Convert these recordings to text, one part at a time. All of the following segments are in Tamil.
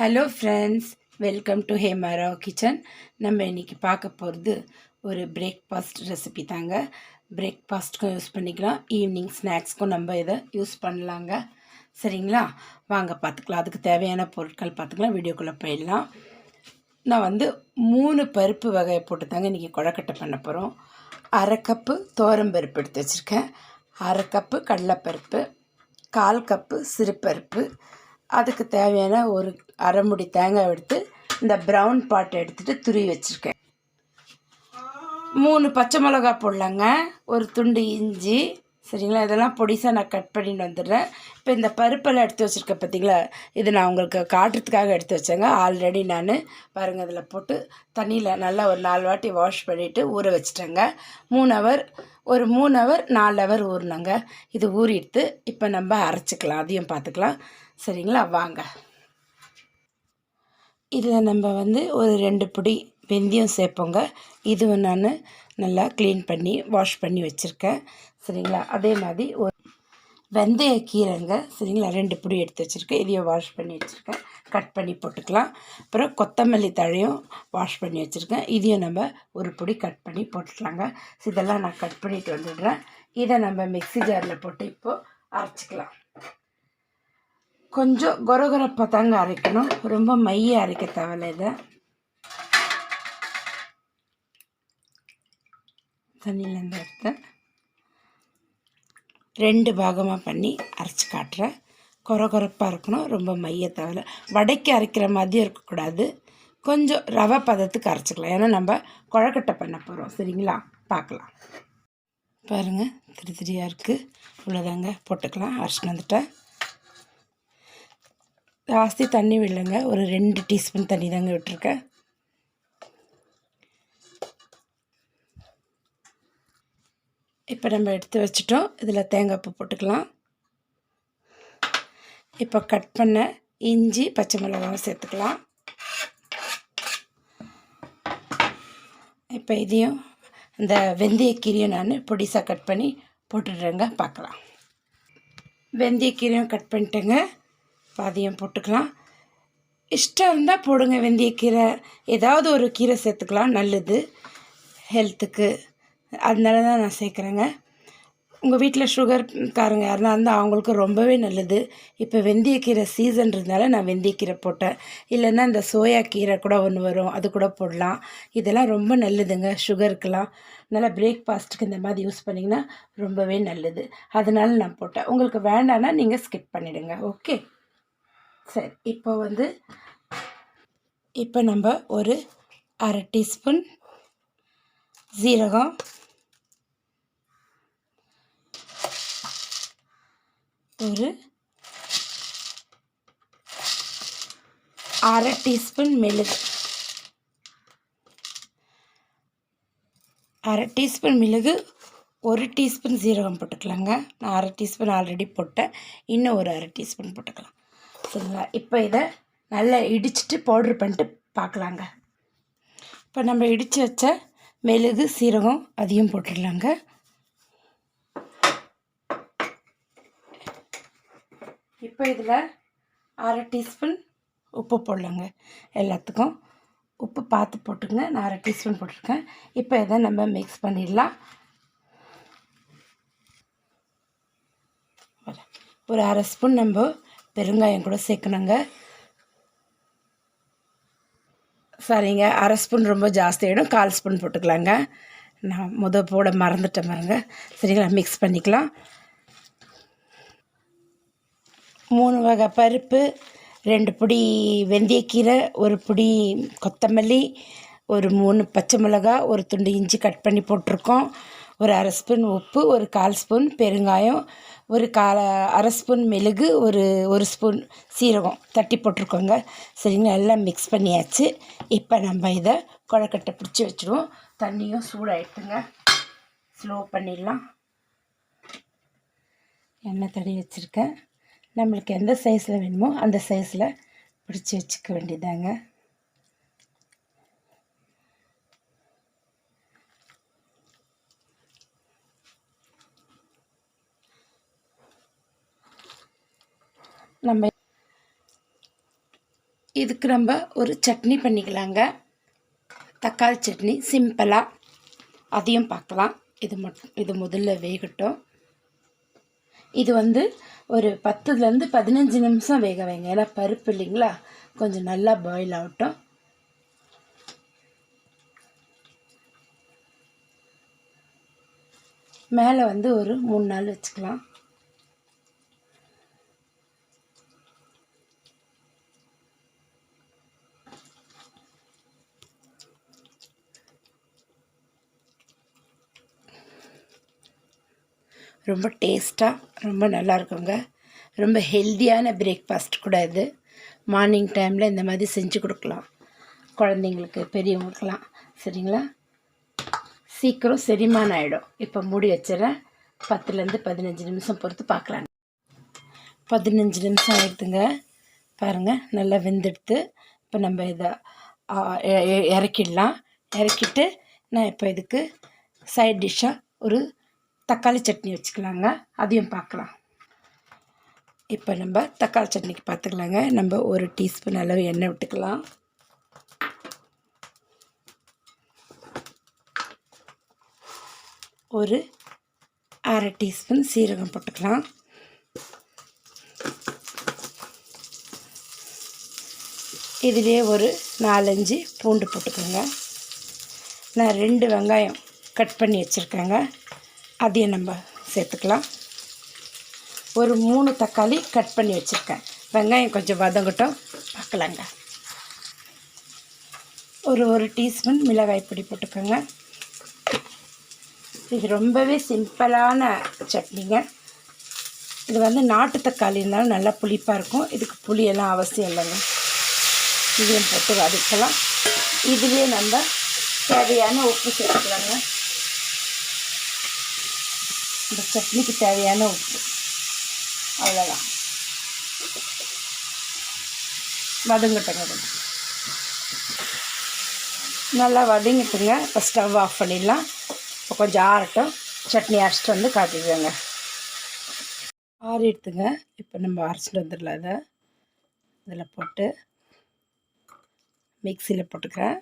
Hello friends welcome to Hemara kitchen நம்ம இன்றைக்கி பார்க்க போகிறது ஒரு பிரேக்ஃபாஸ்ட் ரெசிபி தாங்க. பிரேக்ஃபாஸ்ட்டுக்கும் யூஸ் பண்ணிக்கலாம். ஈவினிங் ஸ்நாக்ஸ்க்கும் நம்ம இதை யூஸ் பண்ணலாங்க. சரிங்களா? வாங்க பார்த்துக்கலாம். அதுக்கு தேவையான பொருட்கள் பார்த்துக்கலாம். வீடியோக்குள்ளே போயிடலாம். நான் வந்து மூணு பருப்பு வகையை போட்டு தாங்க இன்றைக்கி குழக்கட்டை பண்ண போகிறோம் அரை கப்பு பருப்பு எடுத்து வச்சுருக்கேன். அரை கப்பு கடலைப்பருப்பு கால் கப்பு சிறுபருப்பு அதுக்கு தேவையான ஒரு அரை முடி தேங்காய் எடுத்து இந்த ப்ரௌன் பாட்டை எடுத்துகிட்டு துருவி வச்சுருக்கேன். மூணு பச்சை மிளகா போடலாங்க ஒரு துண்டு இஞ்சி சரிங்களா? இதெல்லாம் பொடிசாக நான் கட் பண்ணிட்டு வந்துடுறேன். இப்போ இந்த பருப்பெல்லாம் எடுத்து வச்சுருக்கேன் பார்த்தீங்களா இது நான் உங்களுக்கு காட்டுறதுக்காக எடுத்து வச்சேங்க. ஆல்ரெடி நான் பாருங்கள் அதில் போட்டு தண்ணியில் நல்லா ஒரு நாலு வாட்டி வாஷ் பண்ணிவிட்டு ஊற வச்சுட்டேங்க. மூணு ஹவர் ஒரு மூணு ஹவர் நாலு ஹவர் ஊறினாங்க இது ஊறிடுத்து இப்போ நம்ம அரைச்சிக்கலாம். அதையும் பார்த்துக்கலாம் சரிங்களா? வாங்க. இதில் நம்ம வந்து ஒரு ரெண்டு பிடி வெந்தயம் சேர்ப்போங்க. இது நான் நல்லா க்ளீன் பண்ணி வாஷ் பண்ணி வச்சுருக்கேன். சரிங்களா? அதே மாதிரி ஒரு வெந்தய கீரைங்க சரிங்களா? ரெண்டு பிடி எடுத்து வச்சுருக்கேன். இதையும் வாஷ் பண்ணி வச்சுருக்கேன். கட் பண்ணி போட்டுக்கலாம். அப்புறம் கொத்தமல்லி தழையும் வாஷ் பண்ணி வச்சுருக்கேன். இதையும் நம்ம ஒரு பொடி கட் பண்ணி போட்டுக்கலாங்க. இதெல்லாம் நான் கட் பண்ணிட்டு வந்துடுறேன். இதை நம்ம மிக்ஸி ஜாரில் போட்டு இப்போது அரைச்சிக்கலாம். கொஞ்சம் கொரகொரப்பாக தாங்க அரைக்கணும். ரொம்ப மைய அரைக்க தேவையில்ல இதை. தண்ணியிலேருந்து எடுத்து ரெண்டு பாகமாக பண்ணி அரைச்சி காட்டுறேன். கொரகொரப்பாக இருக்கணும் ரொம்ப மைய தேவையில்ல வடைக்கு அரைக்கிற மாதிரியும் இருக்கக்கூடாது. கொஞ்சம் ரவை பதத்துக்கு அரைச்சிக்கலாம். ஏன்னா நம்ம குழக்கட்டை பண்ண போகிறோம் சரிங்களா? பார்க்கலாம். பாருங்கள் திரு திரியாக இருக்குது இவ்வளோதாங்க போட்டுக்கலாம். அரைச்சிட்டு வந்துட்டேன் ஜாஸ்தி தண்ணி விடலைங்க. ஒரு ரெண்டு டீஸ்பூன் தண்ணி தாங்க விட்டுருக்கேன். இப்போ நம்ம எடுத்து வச்சிட்டோம். இதில் தேங்காய் பூ போட்டுக்கலாம். இப்போ கட் பண்ண இஞ்சி பச்சை மிளகாவும் சேர்த்துக்கலாம். இப்போ இதையும் இந்த வெந்தயக்கீரையும் நான் பொடிசாக கட் பண்ணி போட்டுடுறேங்க பார்க்கலாம். வெந்தயக்கீரையும் கட் பண்ணிட்டேங்க. பாதியும் போட்டுக்கலாம். இஷ்டம் இருந்தால் போடுங்க வெந்தயக்கீரை ஏதாவது ஒரு கீரை சேர்த்துக்கலாம் நல்லது. ஹெல்த்துக்கு. அதனால தான் நான் சேர்க்குறேங்க. உங்கள் வீட்டில் சுகர் காரங்க யாருனா இருந்தால் அவங்களுக்கு ரொம்பவே நல்லது. இப்போ வெந்தயக்கீரை சீசன்றதுனால நான் வெந்தயக்கீரை போட்டேன். இல்லைன்னா இந்த சோயா கீரை கூட ஒன்று வரும் அது கூட போடலாம். இதெல்லாம் ரொம்ப நல்லதுங்க சுகருக்கெல்லாம் நல்லா பிரேக்ஃபாஸ்ட்டுக்கு இந்த மாதிரி யூஸ் பண்ணிங்கன்னா ரொம்பவே நல்லது. அதனால நான் போட்டேன். உங்களுக்கு வேண்டான்னா நீங்கள் ஸ்கிப் பண்ணிவிடுங்க ஓகே சரி இப்போ வந்து இப்போ நம்ம ஒரு அரை டீஸ்பூன் ஜீரகம் ஒரு அரை டீஸ்பூன் மிளகு. அரை டீஸ்பூன் மிளகு ஒரு டீஸ்பூன் சீரகம் போட்டுக்கலாங்க. நான் அரை டீஸ்பூன் ஆல்ரெடி போட்டேன். இன்னும் ஒரு அரை டீஸ்பூன் போட்டுக்கலாம். சரிங்களா? இப்போ இதை நல்லா இடிச்சிட்டு பவுட்ரு பண்ணிட்டு பார்க்கலாங்க இப்போ நம்ம இடித்து வச்ச மெழுகு சீரகம் அதையும் போட்டுடலாங்க. இப்போ இதில் அரை டீஸ்பூன் உப்பு போடலாங்க எல்லாத்துக்கும். உப்பு பார்த்து போட்டுங்க நான் அரை டீஸ்பூன் போட்டிருக்கேன். இப்போ இதை நம்ம மிக்ஸ் பண்ணிடலாம். ஒரு அரை ஸ்பூன் நம்ம பெருங்காயம் கூட சேர்க்கணுங்க. சரிங்க. அரை ஸ்பூன் ரொம்ப ஜாஸ்தியாகிடும் கால் ஸ்பூன் போட்டுக்கலாங்க. நான் முத போட மறந்துட்டேன் பாருங்க. சரிங்களா? மிக்ஸ் பண்ணிக்கலாம். மூணு வகை பருப்பு ரெண்டு பிடி வெந்தயக்கீரை ஒரு பிடி கொத்தமல்லி ஒரு மூணு பச்சை மிளகா ஒரு துண்டு இஞ்சி கட் பண்ணி போட்டிருக்கோம். ஒரு அரை ஸ்பூன் உப்பு ஒரு கால் ஸ்பூன் பெருங்காயம் ஒரு கால அரை ஸ்பூன் மெழுகு ஒரு ஒரு ஸ்பூன் சீரகம் தட்டி போட்டிருக்கோங்க. சரிங்களா? எல்லாம் மிக்ஸ் பண்ணியாச்சு. இப்போ நம்ம இதை குழக்கட்டை பிடிச்சி வச்சுருவோம் தண்ணியும் சூடாகிட்டுங்க ஸ்லோ பண்ணிடலாம். எண்ணெய் தடி வச்சுருக்கேன். நம்மளுக்கு எந்த சைஸில் வேணுமோ அந்த சைஸில் பிடிச்சி வச்சுக்க வேண்டியதாங்க. நம்ம இதுக்கு நம்ம ஒரு சட்னி பண்ணிக்கலாங்க. தக்காளி சட்னி சிம்பிளாக அதையும் பார்க்கலாம். இது மட்டும் இது முதல்ல வேகட்டும். இது வந்து ஒரு பத்துலேருந்து பதினஞ்சு நிமிஷம் வேக வைங்க. ஏன்னா பருப்பு இல்லைங்களா? கொஞ்சம் நல்லா பாயில் ஆகட்டும். மேலே வந்து ஒரு மூணு நாள் வச்சுக்கலாம். ரொம்ப டேஸ்ட்டாக ரொம்ப நல்லா இருக்குங்க ரொம்ப ஹெல்த்தியான பிரேக்ஃபாஸ்ட் கூட இது. மார்னிங் டைமில் இந்த மாதிரி செஞ்சு கொடுக்கலாம். குழந்தைங்களுக்கு பெரியவங்களுக்கெல்லாம். சரிங்களா? சீக்கிரம் செரிமானம் ஆகிடும் இப்போ மூடி வச்சிடறேன். பத்துலேருந்து பதினஞ்சு நிமிஷம் பொறுத்து பார்க்கலாம் பதினஞ்சு நிமிஷம் ஆகிடுதுங்க பாருங்கள் நல்லா வெந்தெடுத்து இப்போ நம்ம இதை இறக்கிடலாம். இறக்கிட்டு நான் இப்போ இதுக்கு சைட் டிஷ்ஷாக ஒரு தக்காளி சட்னி வச்சுக்கலாங்க. அதையும் பார்க்கலாம். இப்போ நம்ம தக்காளி சட்னிக்கு பார்த்துக்கலாங்க நம்ம ஒரு டீஸ்பூன் அளவு எண்ணெய் விட்டுக்கலாம். ஒரு அரை டீஸ்பூன் சீரகம் போட்டுக்கலாம். இதிலே ஒரு நாலஞ்சு பூண்டு போட்டுக்கோங்க. நான் ரெண்டு வெங்காயம் கட் பண்ணி வச்சுருக்கேங்க. அதையும் நம்ம சேர்த்துக்கலாம். ஒரு மூணு தக்காளி கட் பண்ணி வச்சுருக்கேன். வெங்காயம் கொஞ்சம் வதங்கட்டும். பார்க்கலாங்க. ஒரு ஒரு டீஸ்பூன் மிளகாய் பொடி போட்டுக்கோங்க. இது ரொம்பவே சிம்பிளான சட்னிங்க. இது வந்து நாட்டு தக்காளி இருந்தாலும் நல்லா புளிப்பாக இருக்கும். இதுக்கு புளியெல்லாம் அவசியம் இல்லைங்க. இதையும் போட்டு வதக்கலாம். இதுலேயே நம்ம தேவையான உப்பு சேர்த்துக்கலாங்க. இந்த சட்னிக்கு தேவையான உப்பு. அவ்வளோதான் வதங்கட்டுங்க. கொஞ்சம் நல்லா வதங்கிட்டுங்க. இப்போ ஸ்டவ் ஆஃப் பண்ணிடலாம். இப்போ கொஞ்சம் ஆறட்டும். சட்னி அரைச்சிட்டு வந்து காட்டிடுவேங்க. ஆறிடுத்துங்க இப்போ நம்ம அரைச்சிட்டு வந்துடலாம் இதை. இதில் போட்டு மிக்சியில் போட்டுக்கிறேன்.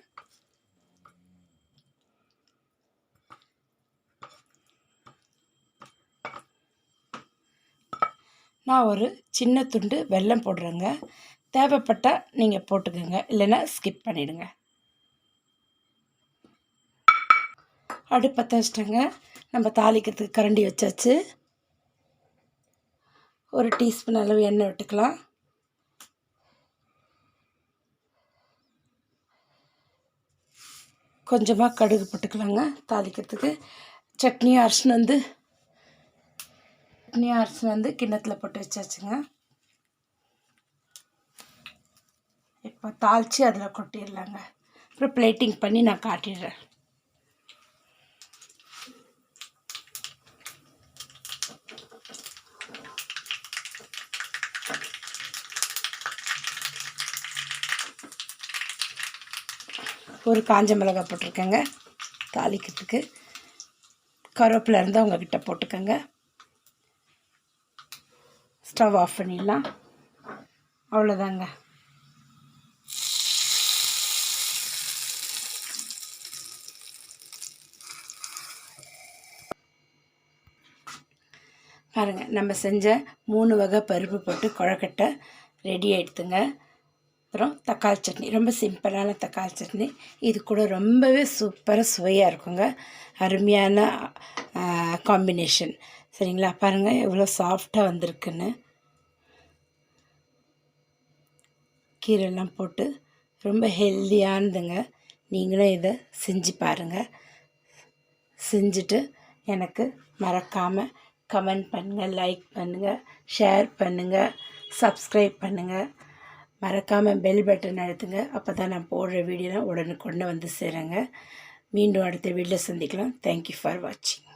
நான் ஒரு சின்ன துண்டு வெல்லம் போடுறேங்க. தேவைப்பட்டால் நீங்கள் போட்டுக்கோங்க. இல்லைன்னா ஸ்கிப் பண்ணிவிடுங்க அடுப்பத்தை வச்சிட்டேங்க நம்ம தாளிக்கிறதுக்கு கரண்டி வச்சாச்சு. ஒரு டீஸ்பூன் அளவு எண்ணெய் விட்டுக்கலாம். கொஞ்சமாக கடுகு போட்டுக்கலாங்க தாளிக்கிறதுக்கு. சட்னியும் அரிசின்னு வந்து சட்னி அரிசி வந்து கிண்ணத்தில் போட்டு வச்சாச்சுங்க. இப்போ தாளித்து அதில் கொட்டிடலாங்க. அப்புறம் பிளேட்டிங் பண்ணி நான் காட்டிடுறேன். ஒரு காஞ்ச மிளகாய் போட்டிருக்கேங்க. தாளிக்கிறதுக்கு. கருவேப்பிலை இருந்தால் உங்ககிட்ட போட்டுக்கோங்க. ஸ்டவ் ஆஃப் பண்ணிடலாம். அவ்வளோதாங்க பாருங்கள் நம்ம செஞ்ச மூணு வகை பருப்பு போட்டு குழக்கட்டை ரெடி ஆகிடுதுங்க அப்புறம் தக்காளி சட்னி ரொம்ப சிம்பிளான தக்காளி சட்னி. இது கூட ரொம்பவே சூப்பராக சுவையாக இருக்குங்க. அருமையான காம்பினேஷன் சரிங்களா? பாருங்கள் எவ்வளோ சாஃப்டாக வந்திருக்குன்னு. கீரைலாம் போட்டு ரொம்ப ஹெல்த்தியானதுங்க நீங்களும் இதை செஞ்சு பாருங்கள் செஞ்சுட்டு எனக்கு மறக்காமல் கமெண்ட் பண்ணுங்கள் லைக் பண்ணுங்கள் ஷேர் பண்ணுங்கள் சப்ஸ்கிரைப் பண்ணுங்கள் மறக்காமல் பெல் பட்டன் அழுத்துங்க. அப்போ தான் நான் போடுற வீடியோலாம் உடனுக்குடனே வந்து சேருங்க. மீண்டும் அடுத்த வீடியோவில் சந்திக்கலாம். தேங்க்யூ ஃபார் வாட்சிங்